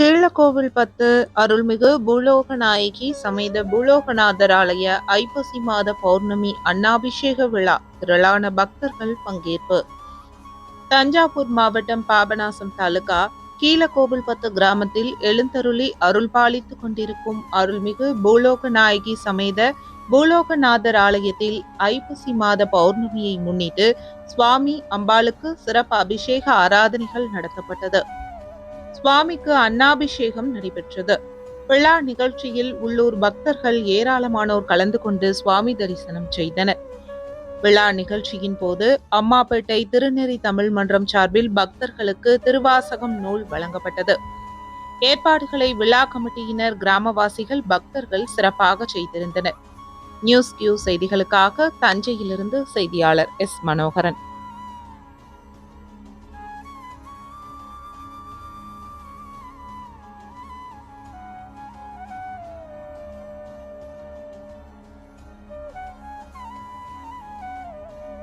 கீழக்கோவில் பத்து அருள்மிகு பூலோக நாயகி சமேத பூலோகநாதர் ஆலய ஐப்பசி மாத பௌர்ணமி அன்னாபிஷேக விழா திரளான பக்தர்கள் பங்கேற்பு. தஞ்சாவூர் மாவட்டம் பாபநாசம் தாலுகா கீழக்கோவில்பத்து கிராமத்தில் எழுந்தருளி அருள் பாலித்துக் கொண்டிருக்கும் அருள்மிகு பூலோக நாயகி சமேத பூலோகநாதர் ஆலயத்தில் ஐப்பசி மாத பௌர்ணமியை முன்னிட்டு சுவாமி அம்பாளுக்கு சிறப்பு அபிஷேக ஆராதனைகள் நடத்தப்பட்டது. சுவாமிக்கு அன்னாபிஷேகம் நடைபெற்றது. விழா நிகழ்ச்சியில் உள்ளூர் பக்தர்கள் ஏராளமானோர் கலந்து கொண்டு சுவாமி தரிசனம் செய்தனர். விழா நிகழ்ச்சியின் போது அம்மாப்பேட்டை திருநெறி தமிழ் மன்றம் சார்பில் பக்தர்களுக்கு திருவாசகம் நூல் வழங்கப்பட்டது. ஏற்பாடுகளை விழா கமிட்டியினர் கிராமவாசிகள் பக்தர்கள் சிறப்பாக செய்திருந்தனர். நியூஸ் கியூ செய்திகளுக்காக தஞ்சையிலிருந்து செய்தியாளர் எஸ். மனோகரன்.